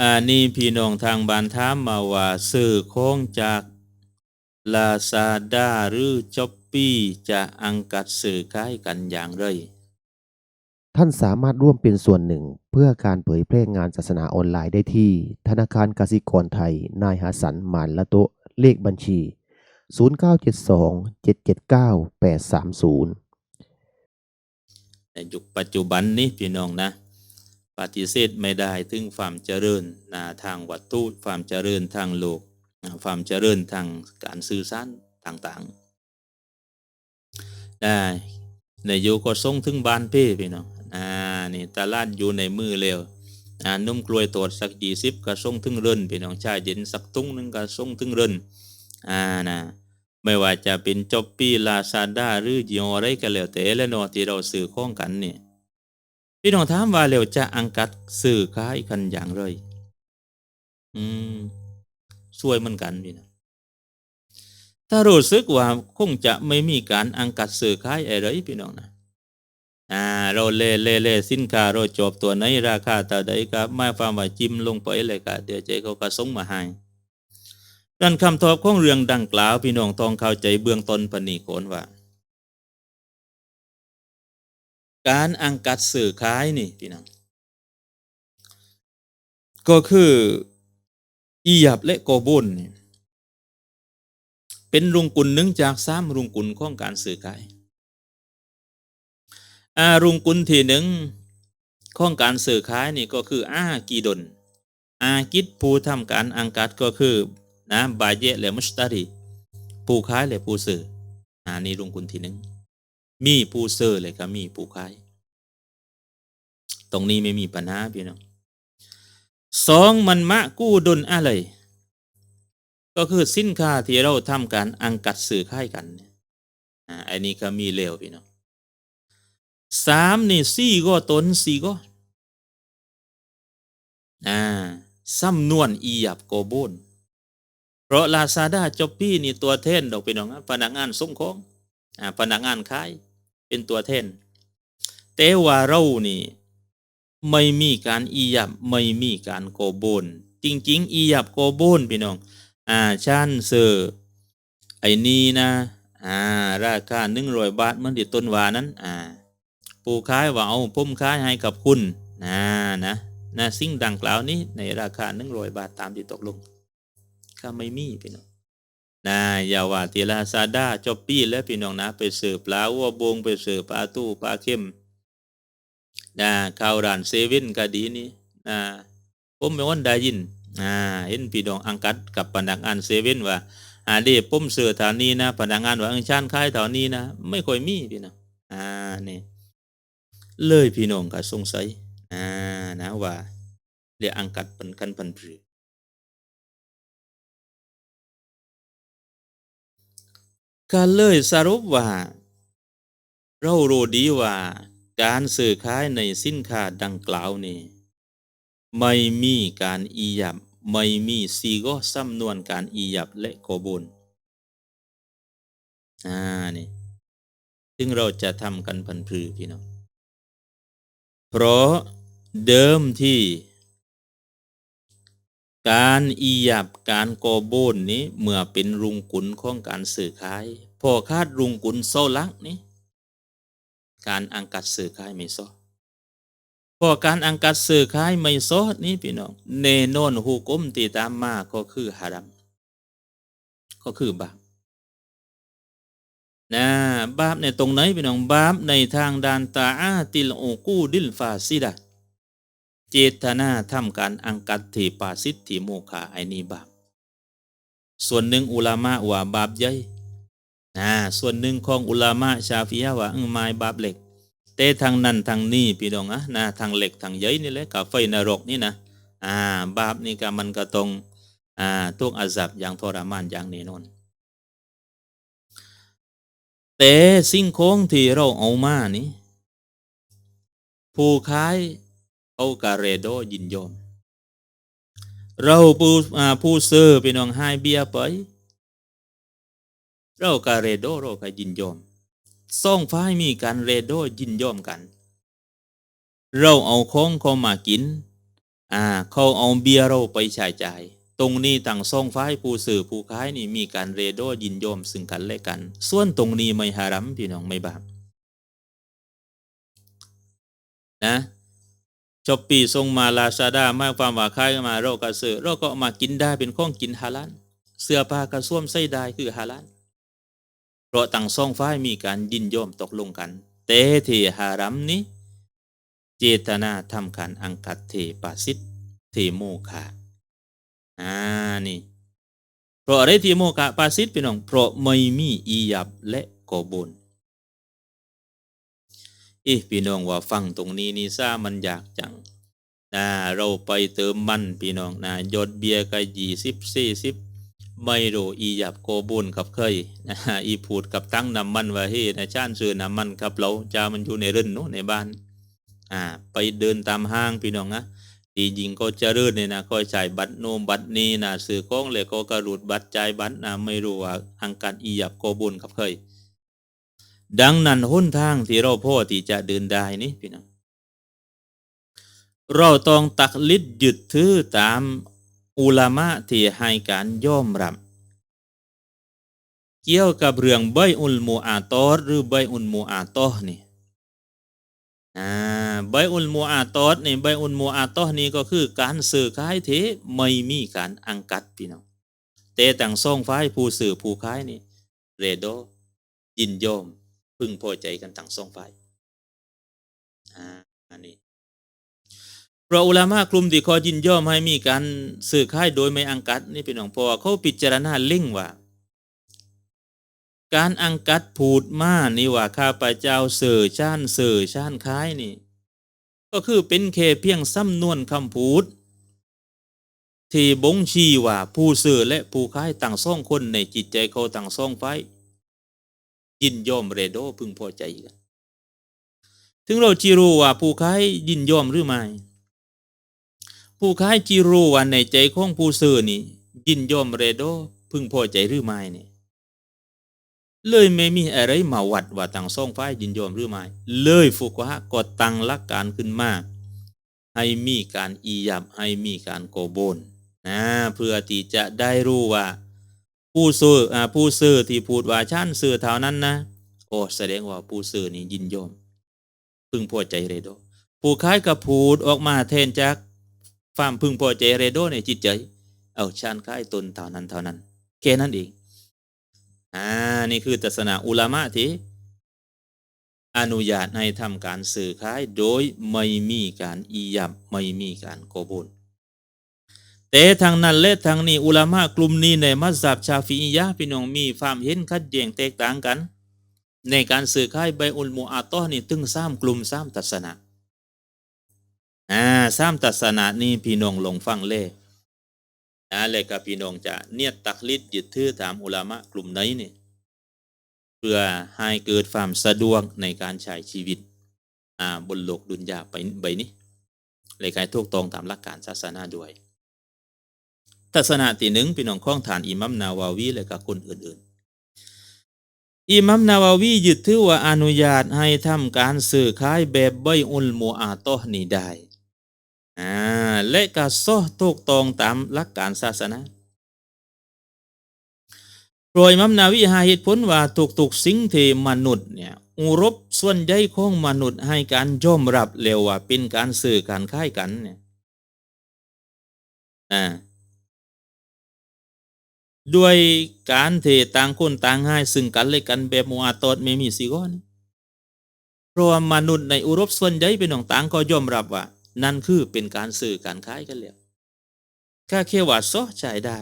อ่านี่พี่น้องทางบ้านถามมาว่าซื้อของจากลาซาด้าหรือช้อปปี้จะอังกัดซื้อขายกันอย่างไร ท่านสามารถร่วมเป็นส่วนหนึ่ง เพื่อการเผยแพร่งานศาสนาออนไลน์ได้ที่ ธนาคารกสิกรไทย นายหาสันหมานละโตะเลขบัญชี 0972 779 830 ในยุคปัจจุบันนี้พี่น้องนะ ปฏิเสธไม่ได้ถึงความเจริญนาทางวัตถุความเจริญทางโลกความเจริญทางการสื่อสารต่างๆได้ในยุคก็ส่งถึงบ้านเพ่พี่น้องอ่านี่ตลาดอยู่ในมือเร็วอ่านุ่มกล้วยตดสักยี่สิบก็ส่งถึงเรือนพี่น้องชายเย็นสักตุ้งหนึงก็ส่งถึงเรือนอ่านะไม่ว่าจะเป็นจอปปี้ลาซาด้าหรือยี่ห้ออะไรก็แล้วแต่แล้วเนาะที่เราซื้อข้องกันเนี่ย พี่น้องถามว่าเร็วจะอังกัดสื่อขายกันอย่างไรอืมช่วยเหมือนกันพี่น้องถ้ารู้สึกว่าคงจะไม่มีการอังกัดสื่อขายอะไรพี่น้องนะอ่าเราเล่เล่เล่สินค้าเราจบตัวไหนราคาเท่าใดก็ไม่ฟังว่าจิ้มลงไปเลยก็เดี๋ยวใจเขาก็ส่งมาให้ดันคำตอบของเรื่องดังกล่าวพี่น้องต้องเข้าใจเบื้องต้นปณีโขนว่า การอังกัดสื่อขายนี่พี่น้องก็คืออียับและโกบุนนี่เป็นรุงกุลหนึ่งจากสามรุงกุลของการสื่อขายอารุงกุลที่หนึ่งของการสื่อขายนี่ก็คืออากีดนอากิดผู้ทำการอังกัดก็คือนะบาเยและมุสตารีผู้ขายและผู้สื่ออานี่รุงกุลที่หนึ่ง มีผู้เซอร์เลยครับมีผู้ขาย ตรงนี้ไม่มีปัญหาพี่น้องสองมันมะกู้ดุลอะไร ก็คือสินค้าที่เราทำการอังกัดสื่อขายกันอ่าอันนี้ก็มีเลวพี่น้องสามนี่สี่ก็ตนสี่ก็อ่าสำนวนอีหยับโกโบนเพราะลาซาด้าจอปปี้นี่ตัวเท่นดอกพี่น้องพนักงานส่งของอ่าพนักงานขาย เป็นตัวแทนแต่ว่าเรานี่ ไม่มีการอียับไม่มีการโกโบน จริง ๆ อียับโกโบนพี่น้อง อ่าชันเซอร์ไอ้นี่นะ อ่า ราคาหนึ่งร้อยบาทเหมือนที่ต้นวานั้น อ่าผู้ขายว่าเอาผมขายให้กับคุณนะนะนะสิ่งดังกล่าวนี้ในราคาหนึ่งร้อยบาทตามที่ตกลงก็ไม่มีพี่น้อง นะอย่าว่าทีลาซาดาจอปปี้แล้วพี่น้องนะ ไปเสิร์ฟปลาวัวบงไปเสิร์ฟปลาตู้ปลาเข้มนะข้าวร้านเซเว่นก็ดีนี่นะผมไม่วันได้ยินอ่าเห็นพี่น้องอังกัดกับพนักงานเซเว่นว่าอ่าเดี๋ยวผมเสิร์ฟฐานนี้นะพนักงานว่าอังชานขายแถวนี้นะไม่ค่อยมีพี่น้องอ่านี่เลยพี่น้องก็สงสัยอ่านะว่าเรียกอังกัดเป็นกันพันผือ ก็เลยสรุปว่า เรารู้ดีว่าการซื้อขายในสินค้าดังกล่าวนี้ไม่มีการอียับไม่มีซีโกสำนวนการอียับและโกบุนอ่านี่ซึ่งเราจะทำกันพันพือพี่น้องเพราะเดิมที่ การอียับการโกโบนนี้เมื่อเป็นรุงกุลของการสื่อขาย พอคาดรุงกุลโซลักนี้การอังกัดสื่อขายไม่โซพอการอังกัดสื่อขายไม่โซนี้พี่น้องเนโนนหูกุมตีตามมาก็คือฮารัมก็คือบาปนะบาปในตรงไหนพี่น้องบาปในทางดานตาอาติลโอกูดิลฟาซิดะ เจตนาทำการอังกัดที่ปาสิทธิโมฆะไอนี้บาปส่วนหนึ่งอุลามะว่าบาปใหญ่นะส่วนหนึ่งของอุลามะชาฟิยะว่าเออไม้บาปเหล็กแต่ทางนั้นทางนี้พี่น้องอะนะทางเหล็กทางใหญ่นี่แหละกับไฟนรกนี่นะอ่าบาปนี่ก็มันก็ตรงอ่าทุกอาซับอย่างทรมานอย่างแน่นอนแต่สิ่งของที่เราเอามานี่ผู้ขาย เอากาเรโดยินยอม เราผู้ผู้ซื้อพี่น้องให้เบียร์ไป เรากาเรโดเราก็ยินยอมสองฝ่ายมีการเรโดยินยอมกัน เราเอาของเขามากิน อ่าเขาเอาเบียร์เราไปใช้จ่าย ตรงนี้ต่างซ่องฟ้ายผู้สื่อผู้ขายนี่มีการเรโดยินยอมซึ่งกันและกัน ส่วนตรงนี้ไม่หารัมพี่น้องไม่บาปนะ จบปีส่งมาลาซาด้ามากความว่าขายมาเราก็ซื้อเราก็มากินได้เป็นของกินฮาลาลเสื้อผ้ากระส้วมใส่ได้คือฮาลาลเพราะต่างซ่องฟ้ายมีการยินยอมตกลงกัน เตที่ฮารัมนี้ เจตนาทำการอังกัดเทปาสิทธเทโมคะอ่านี่เพราะอะไรเทโมคะปาสิทธพี่น้องเพราะไม่มีอียับและกอบน อีพี่น้องว่าฟังตรงนี้นี่ซ่ามันอยากจังนะเราไปเติมมันพี่น้องนะยอดเบียร์ก็ยี่สิบสี่สิบไม่รู้อีหยับโกบุนกับเคยนะอีพูดกับตั้งน้ำมันว่าเฮ้นะชานซื้อน้ำมันครับเราจะมันอยู่ในรื่นนู้นในบ้านอ่าไปเดินตามห้างพี่น้องนะดีจริงก็จะรื่นเนี่ยนะก็ใช้บัตรโนมบัตรนี้นะซื้อของเลยก็กระรุดบัตรจ่ายบัตรนะไม่รู้ว่าอังการอีหยับโกบุนกับเคย ดังนั้นหนทางที่เราพ่อที่จะเดินได้นี่พี่น้องเราต้องตักลิดยึดถือตามอุลามะที่ให้การย่อมรับ เกี่ยวกับเรื่องใบอุลมูอาตอรหรือใบอุลมูอาตอนี่อ่าใบอุลมูอาตอรนี่ใบอุลมูอาตอนี่ก็คือการสื่อขายเทไม่มีการอังกัดพี่น้องแต่ต่างซ่องฝ่ายผู้สื่อผู้ขายนี่เรโดยินยอม พึงพอใจกันต่างซ่องฝ่ายอันนี้เพราะอุลามะกลุ่มที่ขอยินยอมให้มีการสื่อขายโดยไม่อังกัดนี่เป็นของเพราะว่าเขาพิจารณาเล่งว่า การอังกัดพูดมานี่ว่าข้าพเจ้าเสื่อชานเสื่อชานค้ายนี่ ก็คือเป็นแค่เพียงซ้ำนวนคำพูดที่บ่งชี้ว่าผู้สื่อและผู้ขายต่างซ่องคนในจิตใจเขาต่างซ่องไฟ ยินยอมเรโดพึงพอใจกันถึงเราจีรู้ว่าผู้ขายยินยอมหรือไม่ผู้ขายจีรู้ว่าในใจของผู้ซื้อนี่ยินยอมเรโดพึงพอใจหรือไม่เนี่ยเลยไม่มีอะไรมาวัดว่าต่างซ่องฝ่ายยินยอมหรือไม่เลยฟุกวะก็ตั้งหลักการขึ้นมาให้มีการอียับให้มีการโกโบนนะเพื่อที่จะได้รู้ว่า ผู้ซื้ออ่าผู้ซื้อที่พูดว่าชั้นซื้อเท่านั้นนะโอ้แสดงว่าผู้ซื้อนี่ยินยอมพึงพอใจเรโด ผู้ขายก็พูดออกมาแทนจากความพึงพอใจเรโดในจิตใจ เอาชานขายตนเท่านั้นเท่านั้นแค่นั้นเองอ่านี่คือตัศนาอุลามะที่อนุญาตให้ทำการสื่อขายโดยไม่มีการอียับไม่มีการโกบุน แต่ทางนั้นและทางนี้อุลามะกลุ่มนี้ในมัสยิดชาฟีอียะพี่น้องมีความเห็นขัดแย้งแตกต่างกัน ในการสื่อขายใบอุลมูอาตอนี่ตึงสามกลุ่มสามตัศนะอ่าสามตัศนะนี้พี่น้องลงฟังเล่นะเลยกับพี่น้องจะเนียดตักลิดยึดถือตามอุลามะกลุ่มไหนนี่เพื่อให้เกิดความสะดวกในการใช้ชีวิตอ่าบนโลกดุนยาไปใบนี้เลยกายถูกตรงตามหลักการศาสนาด้วย ทัศนะที่หนึ่งพี่น้องข้องฐานอิมัมนาวาวีและกับคนอื่นๆ อิมัมนาวาวียึดถือว่าอนุญาตให้ทำการซื้อขายแบบใบอุลมูอาตอนี้ได้และก็ซอถูกตองตามหลักการศาสนาโดยมัมนาวิหาเหตุผลว่าทุกๆสิ่งที่มนุษย์เนี่ยอุรบส่วนใหญ่ของมนุษย์ให้การยอมรับเร็วว่าเป็นการสื่อการค่ายกันเนี่ยอ่า ด้วยการเทต่างคนต่างให้ซึ่งกันและกันแบบมูอาตอดไม่มีสิก้อนเพราะว่ามนุษย์ในอุรบส่วนใหญ่เป็นของต่างก็ยอมรับว่า นั่นคือเป็นการสื่อการค้ายกันแล้วแค่แค่ว่าซอใช้ได้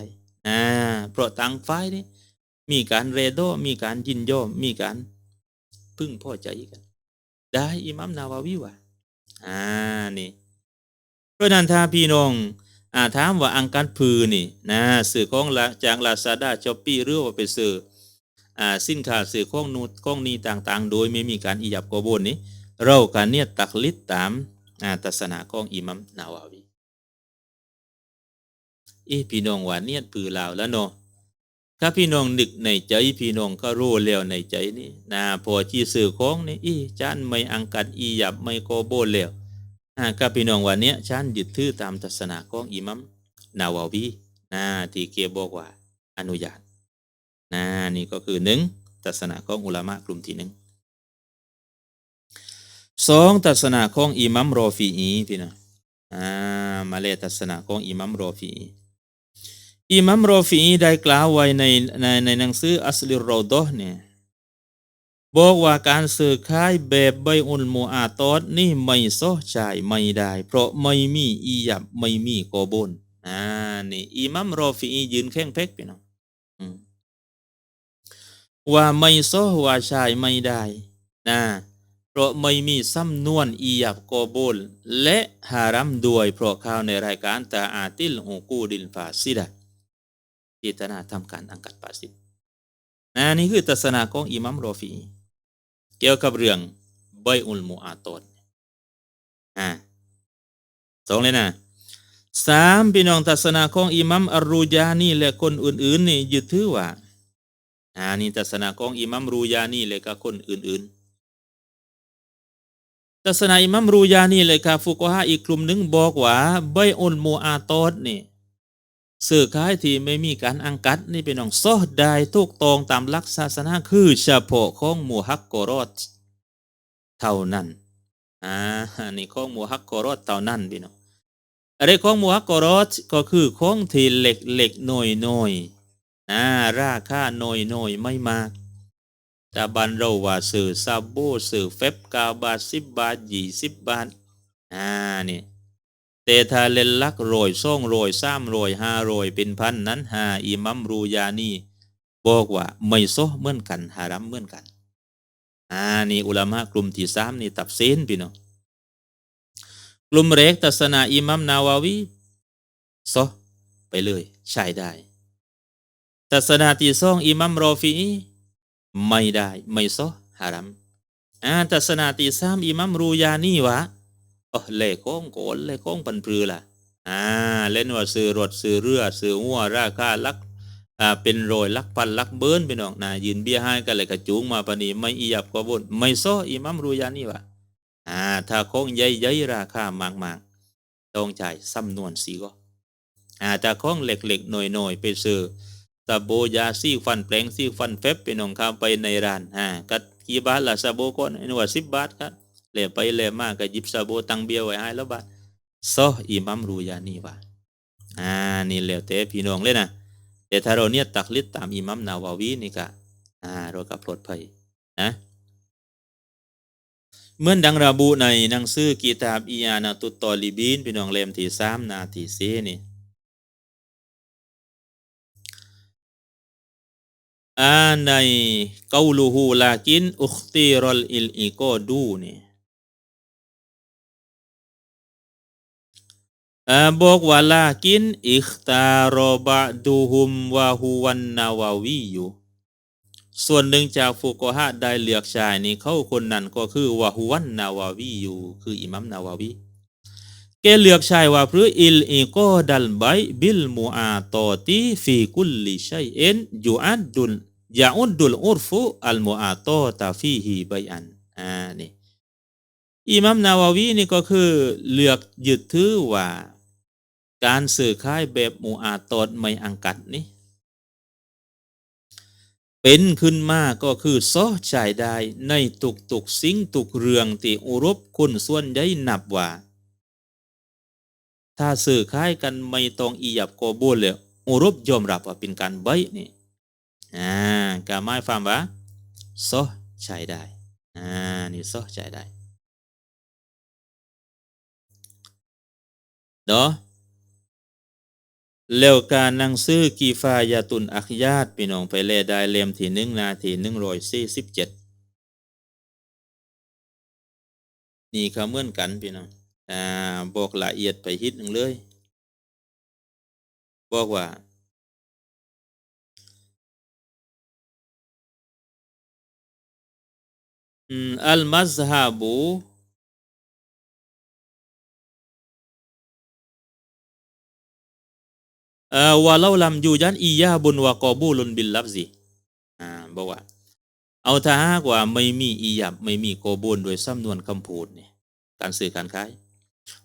อ่าเพราะต่างฝ่ายนี่มีการเรโดมีการยินยอมมีการพึ่งพอใจกัน ได้อิมัมนาวาวิว่าอ่านี่เพราะนั้นถ้าพี่น้อง อ่าถามว่าอังการพือนี่นะสื่อของละจากลาซาด้าช้อปปี้หรือว่าไปสื่ออ่าสินค้าสื่อของนูดของนี้ต่างๆ โดยไม่มีการอิยับโกโบนนี้เราการเนี่ยตักลิดตามอ่าตัศนาของอิมัมนาวาวีอีพี่น้องว่าเนี่ยปือลาวแล้วเนาะถ้าพี่น้องนึกในใจพี่น้องก็รู้แล้วในใจนี่นะพอที่สื่อของนี่อีจานไม่อังกัดอีหยับไม่โกโบนแล้วากับพี่น้องวันนี้ฉันยึดถือตามทัศนะของอิมัมนาวาวีนะที่เกียบอกว่าอนุญาตนะนี่ก็คือหนึ่งทัศนะของอุลามะกลุ่มที่หนึ่งสองทัศนะของอิมัมรอฟีอีพี่น้องอ่ามาเลทัศนะของอิมัมรอฟีอีอิมัมรอฟีอีได้กล่าวไว้ในในในหนังสืออัสลิรรอดอห์เนี่ย บอกว่าการซื้อขายแบบใบอุลมูอาตอดนี่ไม่ซอจ่ายไม่ได้ เพราะไม่มีอียับไม่มีกอบนอ่านี่อิมัมรอฟีอยืนแข้งเพกพี่น้องว่าไม่ซอว่าจ่ายไม่ได้นะเพราะไม่มีสำนวนอียับกอบนและฮารัมด้วยเพราะข่าวในรายการตาอาติลฮูกูดินฟาซิดะที่ตนาทำการอังกัดปาซิดนะนี่คือทัศนะของอิมัมรอฟี เกี่ยวกับเรื่องใบอุลมูอาตดอ่าสองเลยนะสามพี่น้องทัศนะของอิมัมอรูยานีและคนอื่นๆนี่ยึดถือว่าอ่านี่ทัศนะของอิมัมรูยานีและก็คนอื่นๆทัศนะอิมัมรูยานีและก็ฟุกฮะอีกกลุ่มหนึ่งบอกว่าใบอุลมูอาตดนี่ สื่อขายที่ไม่มีการอังกัดนี่เป็นของซอได้ทุกตองตามหลักศาสนาคือเฉพาะของมูฮักกอรอดเท่านั้นอ่านี่ของมูฮักกอรอดเท่านั้นพี่น้องอะไรของมูฮักกอรอดก็คือของที่เหล็กเหล็กหน้อยหน้อยอ่าราคาหน้อยหน้อยไม่มากต่บันเราว่าสื่อซาโบสื่อเฟบกาบาทสิบบาทยี่สิบบาทอ่านี่ แต่ถ้าเลนลักโรยซ่องโรยซ้ำโรยห้าโรยเป็นพันนั้นหาอิมัมรูยานีบอกว่าไม่โซเหมือนกันฮารัมเหมือนกันอ่านี่อุลามะกลุ่มที่สามนี่ตับเซนพี่น้องกลุ่มเรกตัศนาอิมัมนาวาวีโซไปเลยใช้ได้ตัศนาที่สองอิมัมรอฟีไม่ได้ไม่โซฮารัมอ่าตัศนาที่สามอิมัมรูยานีวะ เล่โค้งโกนเล่โค้งปันปรือล่ะอ่าเล่นว่าซื้อรถซื้อเรือซื้อหัวราคาลักอ่าเป็นโรยลักพันลักเบิ้นไปน้องนะยืนเบี้ยให้กันเลยกระจูงมาปนีไม่อียับก็บนไม่ซ้ออิมัมรูยานี่วะอ่าถ้าคงใหญ่ใหญ่ราคามากมากต้องจ่ายซ้ำนวนสีก็อ่าถ้าของเล็กเล็กหน่อยหน่อยๆไปซื้อตะโบยาซี่ฟันแปลงซี่ฟันเฟบไปน้องข้ามไปในร้านอ่ากัดกี่บาทละซาโบก็นว่าสิบบาทครับ เล่ไปเล่มากก็ยิบซาโบตังเบียวไว้ให้แล้วบาทซ้ออิมัมรูยานี่วะอ่านี่แล้วแต่พี่น้องเลยนะแต่ถ้าเราเนี่ยตักลิดตามอิมัมนาวาวีนี่ก็อ่าเราก็ปลอดภัยนะเหมือนดังระบุในหนังสือกีตาบอียานาตุตตอลิบีนพี่น้องเล่มที่สามนาทีสี่นี่อ่าในกาลูฮูลากินอุคติรอลอิลอีโกดูนี่ บอกว่าลากินอิคตารอบะดูฮุมวาฮูวันนาวาวีอยู่ส่วนหนึ่งจากฟุกฮะได้เลือกชายนี่เขาคนนั้นก็คือวาฮูวันนาวาวีอยู่คืออิมัมนาวาวีแกเลือกชายว่าพรืออิลอีโกดัลไบบิลมูอาตอตีฟีกุลลิชัยเอ็นยูอัดดุลยาอุดดุลอุรฟุอัลมูอาตอตาฟีฮีไบอันอ่านี่อิมัมนาวาวีนี่ก็คือเลือกยึดถือว่า การสื่อขายแบบหมูอาตอดไม่อังกัดนี่เป็นขึ้นมาก็คือซอชายได้ในตุกตุกสิงตุกเรืองที่อุรบคนส่วนใหญ่นับว่า ถ้าสื่อขายกันไม่ต้องอียับโกบุลเลยอุรบยอมรับว่าเป็นการใบนี่อ่ากาหมายความว่าซอใช้ได้อ่านี่ซอใช้ได้เนาะ แล้วการหนังสือกีฟายาตุนอักยาตพี่น้องไปเล่ได้เล่มที่หนึ่งนาทีหนึ่งร้อยสี่สิบเจ็ดนี่เขาเหมือนกันพี่น้องอ่าบอกละเอียดไปฮิตหนึ่งเลย บอกว่า อัลมัซฮับู วะเล่าลำยูยันอียาบุนวะกอบูลุนบิลลับซีอ่าบอกว่า เอาถ้าหากว่าไม่มีอียับไม่มีโกบูลโดยสำนวนคำพูดเนี่ยการสื่อการขาย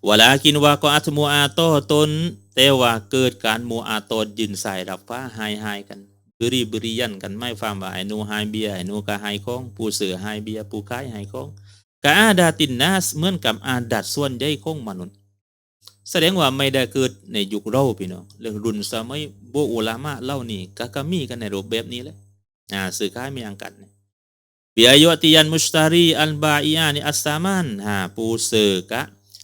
วลากินวากอัตมูอาโตตนแต่ว่าเกิดการมูอาโตยินใส่รับฟ้าหายหายกันบุรีบุรียันกันไม่ฟังว่าไอ้หนูหายเบียไอ้หนูก็หายของผู้เสือหายเบียผู้ขายหายของกอาดาตินนาสเหมือนกับอาดัดส่วนใหญ่ของมนุษย์ แสดงว่าไม่ได้เกิดในยุคเราพี่น้องเรื่องรุ่นสมัยโบอุลามะเล่านี่ก็ก็มีกันในรูปแบบนี้แหละอ่าสื่อขายมีอังกันเนี่ยบิอายติยันมุสตารีอัลบาอียานี่อัสสามานฮะผู้ซื้อกะ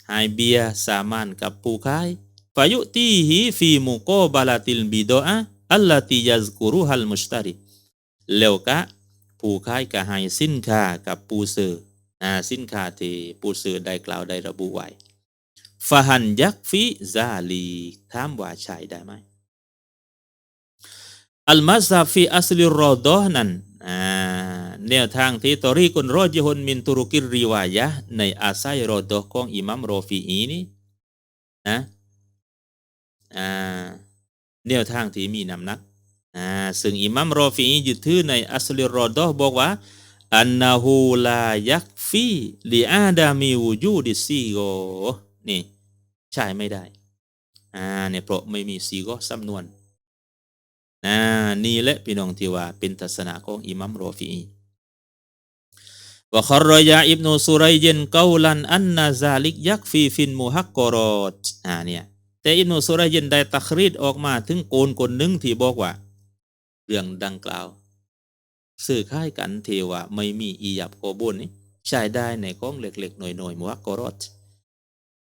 ให้เบียสามานกับผู้ขายฟายุตีฮีฟีมุโกบาลาติลบิดอะอัลลติยัซกุรุฮัลมุสตารีแล้วกะผู้ขายก็ให้สินค้ากับผู้ซื้ออ่าสินค้าที่ผู้ซื้อได้กล่าวได้ระบุไว้ ฟาหันยักฟิซาลีถามว่าใช้ได้ไหมอัลมาซาฟีอัสลิรอดอนั้นแนวทางที่ตอรีกุนรอจิฮุนมินตุรุกิริวายะในอาศัยรอดอของอิหมัมรอฟีอีนี่นะแนวทางที่มีน้ำหนักซึ่งอิหมัมรอฟีอียึดถือในอัสลิรอดอบอกว่าอันนาฮูลายักฟีลิอาดามีวูจูดิซีโก นี่ใช่ไม่ได้อ่าเนี่ยเพราะไม่มีสีก็สำนวนอ่านี่แหละพี่น้องที่ว่าเป็นทัศนะของอิหมัมรอฟีว่าคอรยาอิบนุสุไรเยนกาลันอันนาซาลิกยักฟีฟินมุฮักกอรอดอ่าเนี่ยแต่อิบนุสุไรเยนได้ตักรีดออกมาถึงโกนคนหนึ่งที่บอกว่า เรื่องดังกล่าว สื่อค่ายกันเทว่าไม่มีอียับโกบุนใช้ได้ในกองเล็กๆหน่อยๆมุฮักกอรอด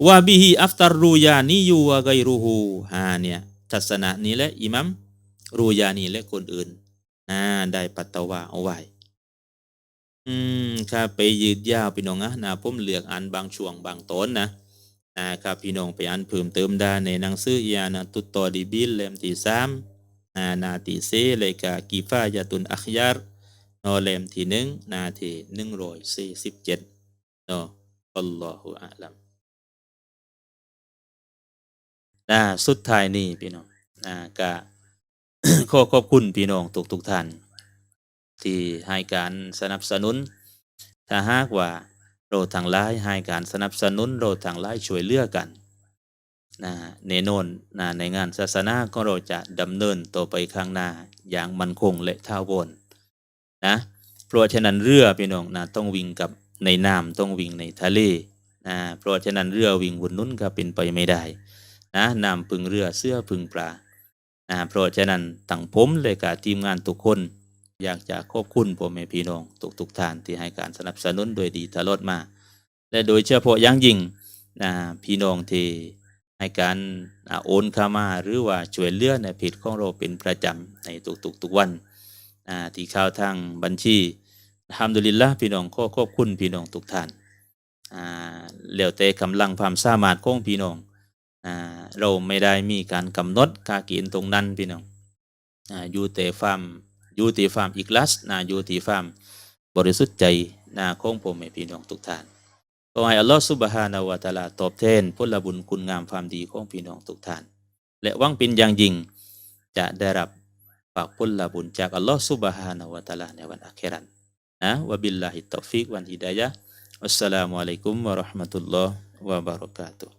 วาบิฮิอัฟตารรูยานียูวะไกรูฮูฮาเนี่ยทัศนะนี้และอิมัมรูยานีและคนอื่นอ่าได้ปัตตวาเอาไว้ อืมครับไปยืดยาวพี่น้องนะนะผมเลือกอ่านบางช่วงบางตอนนะอ่าครับพี่น้องไปอ่านเพิ่มเติมได้ในหนังสืออียานะตุตตอดีบิลเล่มที่สามอ่านาทีเซเลยกากีฟายาตุนอัคยารนอเลมที่หนึ่งนาทีหนึ่งร้อยสี่สิบเจ็ดนาะอัลลอฮฺอาลัม นะสุดท้ายนี่พี่น้องนะก็ขอขอบคุณพี่น้องทุกทุกท่าน ที่ให้การสนับสนุน ถ้าหากว่าเราทางไลายให้การสนับสนุนเราทางไลายช่วยเหลือกันนะแน่นนนะในงานศาสนาของเราจะดำเนินต่อไปข้างหน้าอย่างมั่นคงและท้าวรนะเพราะฉะนั้นเรือพี่น้องนะต้องวิ่งกับในน้ำต้องวิ่งในทะเลนะเพราะฉะนั้นเรือวิ่งบนนู้นก็เป็นไปไม่ได้ นะนำพึงเรือเสื้อพึงปลานะเพราะฉะนั้นตั้งผมเลยกับทีมงานทุกคน อยากจะขอบคุณพ่อแม่พี่น้องทุกทุกท่านที่ให้การสนับสนุนโดยดีตลอดมา และโดยเฉพาะอย่างยิ่งนะพี่น้องที่ให้การโอนเข้ามาหรือว่าช่วยเหลือในเพจของเราเป็นประจำในทุกๆทุกวันอ่าที่เข้าทางบัญชีทำดุลิลละพี่น้องขอขอบคุณพี่น้องทุกท่านอ่าแล้วแต่กำลังความสามารถของพี่น้อง อ่าเราไม่ได้มีการกำหนดค่ากณฑ์ตรงนั้นพี่น้องอ่าอยู่แต่ความอยู่ที่ความอีกลัสนะอยู่ที่ความบริสุทธิ์ใจนะของผมให้พี่น้องทุกท่านขอให้อัลลอฮฺสุบฮานาวะตาลาตอบแทนผลบุญคุณงามความดีของพี่น้องทุกท่าน และวังเป็นอย่างยิ่งจะได้รับฝากผลบุญจากอัลลอฮฺสุบฮานาวะตาลาในวันอาคราตนะวะบิลลาฮิตตอฟิกวันฮิดายะอัสสลามุอะลัยกุมวะราะห์มะตุลลอฮ์วะบะเราะกาตุฮ์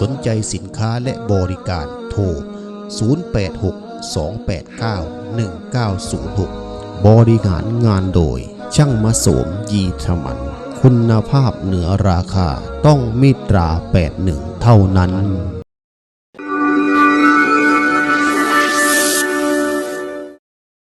สนใจสินค้าและบริการโทร 0862891906 บริหารงานโดย ช่างมาโสมยีธมัน คุณภาพเหนือราคาต้องมิตรา 81 เท่านั้น